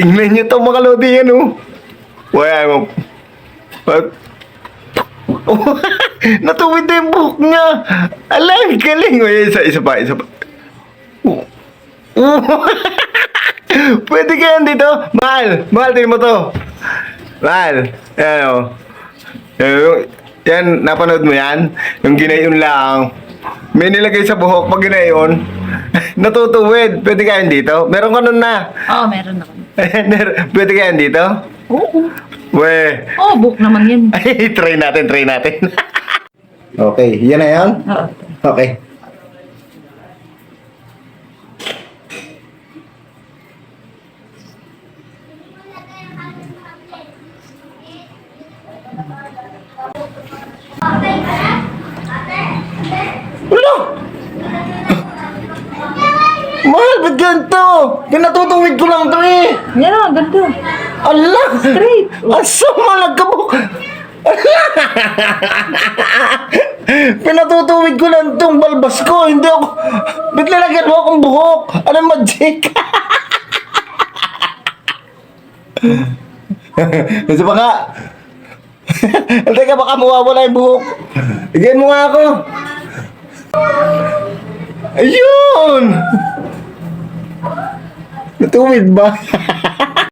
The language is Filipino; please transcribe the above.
Tingnan niyo to mga lodi yan oh. Wala mo. At, Natuwid na yung buhok niya. Alam, galing. O, isa, isa pa, isa pa. Oh. Pwede ka dito. Mahal, mahal, tingnan mo to. Mahal. Yan o. Yan, yan, napanood mo yan? Yung ginayon lang. May nilagay sa buhok pag ginayon. Natutuwid. Pwede ka yan dito. Meron ka nun na. Oo, meron ako. Pwede ka yan dito? Oo. We. Oo, book naman yan. Ay, try natin, try natin. okay, yan na yan? Oo. Okay. Wala! Mahal, ba't ganito? Pinatutuwid ko lang to eh. Yan na, ganda. Allah! Straight. Asa mo nagkabuk? Pinatutuwid ko lang tong balbas ko. Hindi ako... Ba't lalagyan mo akong buhok? Ano magic? Isa pa nga. Teka, baka mawawala yung buhok. Bigyan mo nga ako. Ayun! Natuwid ba?